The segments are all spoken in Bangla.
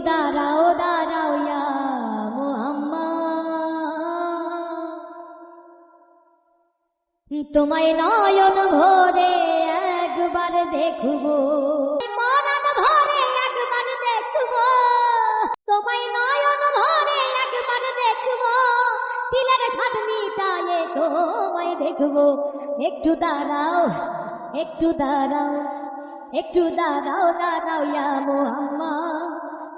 দাঁড়াও দাঁড়াও ইয়া মোহাম্মদ। তোমায় নয়ন ভরে একবার দেখব। মনন ভরে একবার দেখব। তোমায় নয়ন ভরে একবার দেখব। দিলের স্বাদ মিটায়ে তোমায় দেখব। একটু দাঁড়াও একটু দাঁড়াও। একটু দাঁড়াও দাঁড়াও ইয়া মোহাম্মদ।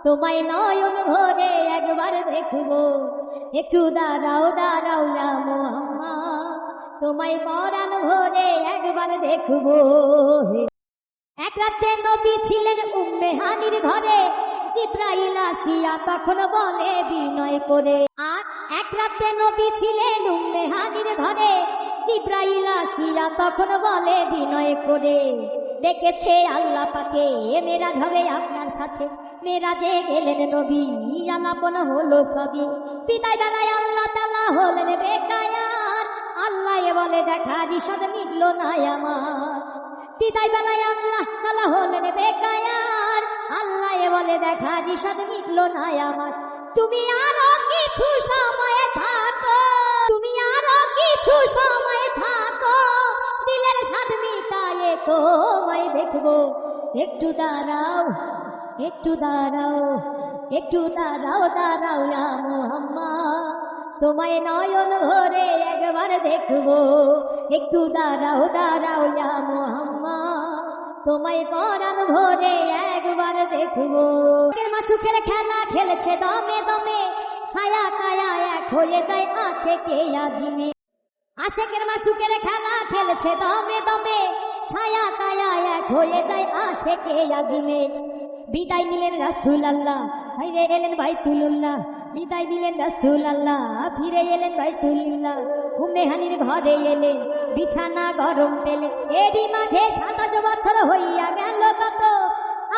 তোমায় নয়ন ভরে একবার দেখব। একটু দাঁড়াও দাঁড়াও ইয়া মোহাম্মদ। তোমায় পরাণ ভরে একবার দেখব। এক রাতে নবী ছিলেন উম্মে হানির ঘরে। জিব্রাইল আসিয়া তখন বলে, বিনয় করে। আর এক রাতে নবী ছিলেন উম্মে হানির ঘরে। জিব্রাইল আসিয়া তখন বলে, বিনয় করে। দেখেছে আল্লাহ পাকে। মেরাজ হবে আপনার সাথে। মেরাজে গেলেন নবী, আলাপন হলো সবই। পিতায় বেলায় আল্লাহ তালা হলেন বেকায়ার আল্লাহ এ বলে, দেখা রিসদ মিটল না আমার। বিদায় বেলায় আল্লাহ তালা হলেন বেকায়ার আল্লাহ এ বলে, দেখা রিসদ মিটল না আমার। তুমি আরও কিছু সময় থাকো। তুমি আরও কিছু সময় থাকো। তোমায় দেখব। একটু দাঁড়াও একটু দাঁড়াও একটু দাঁড়াও দাঁড়াও মোহাম্মদ। তোমায় নয়ন ভরে একবার দেখব। একটু দাঁড়াও দাঁড়াও মোহাম্মদ। তোমায় পরাণ ভরে একবার দেখব। মা সুখের খেলা খেলেছে দমে দমে। ছায়া কায়া এক হয়ে যায় আসে কে আজিমে আশেকের মা সুখের খেলা খেলেছে দমে দমে। ছায়া কায়া এক হয়ে যায় আসে কে আজিমে। বিদায় নিলেন রাসুল আল্লাহ ফিরে এলেন বাইতুল্লাহ। বিদায় দিলেন রাসুল আল্লাহ ফিরে এলেন বাইতুল্লাহ। উম্মে হানির ঘরে এলেন। বিছানা গরম পেলে এরই মাঝে সাতাশ বছর হইয়া গেল কত?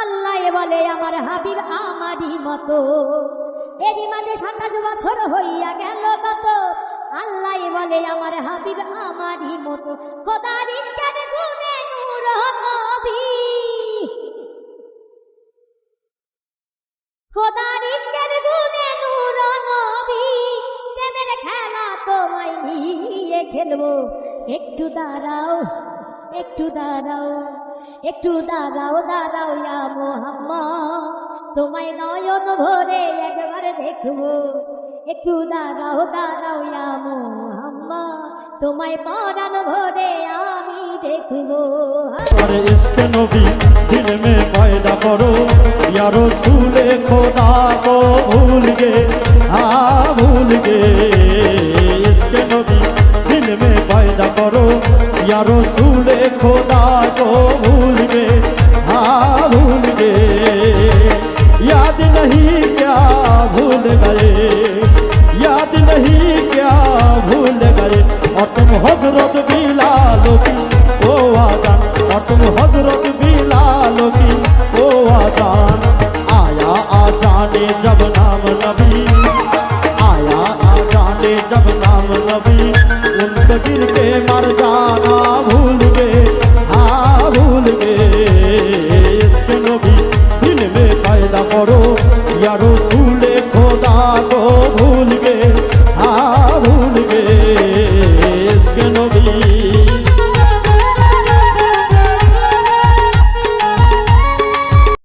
আল্লাহ বলে, আমার হাবিব আমারই মতো। এরই মাঝে সাতাশ বছর হইয়া গেল কত? আল্লাহ বলে, আমার হাবিব আমারই মতো। খোদার ইস্টার নবী। খোদার খেলব। একটু দাঁড়াও একটু দাঁড়াও একটু দাঁড়াও দাঁড়াও ইয়া মোহাম্মদ। তোমায় নয়ন ভরে একবার দেখব। একটু দাঁড়াও দাঁড়াও আম্মা তোমায় পরান ভরে আমি দেখব। আরে ইসকে নবী দিল মে পয়দা করো খোদা কো ভুল গে, আ, ভুল গে। नबी उन पे गिर के मर जाना भूल गए हाँ भूल गए इसके नबी दिल में पैदा करो या रसूल खुदा को भूल गए